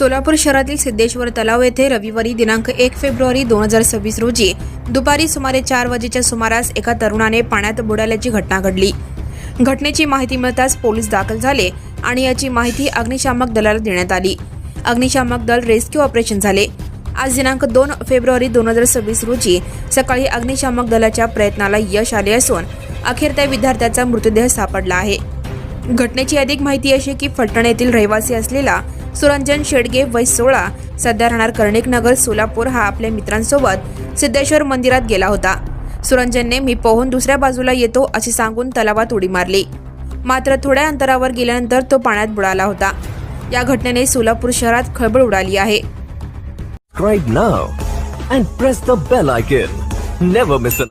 सोलापूर शहरातील सिद्धेश्वर तलाव येथे रविवारी दिनांक एक फेब्रुवारी दोन हजार सव्वीस रोजी दुपारी सुमारे चार वाजेच्या सुमारास एका तरुणाने पाण्यात बुडाल्याची घटना घडली. घटनेची माहिती मिळताच पोलीस दाखल झाले आणि याची माहिती अग्निशामक दलाला देण्यात आली. अग्निशामक दल रेस्क्यू ऑपरेशन झाले. आज दिनांक दोन फेब्रुवारी दोन हजार सव्वीस रोजी सकाळी अग्निशामक दलाच्या प्रयत्नाला यश आले असून अखेर त्या विद्यार्थ्याचा मृतदेह सापडला आहे. घटनेची अधिक माहिती अशी की फलटण येथील रहिवासी असलेला सुरंजन शेडगे वय सोळा सध्या राहणार कर्णिक नगर सोलापूर हा आपल्या मित्रांसोबत सिद्धेश्वर मंदिरात गेला होता. सुरंजनने मी पोहून दुसऱ्या बाजूला येतो असे सांगून तलावात उडी मारली. मात्र थोड्या अंतरावर गेल्यानंतर तो पाण्यात बुडाला होता. या घटनेने सोलापूर शहरात खळबळ उडाली आहे. Subscribe now and press the bell icon. Never miss an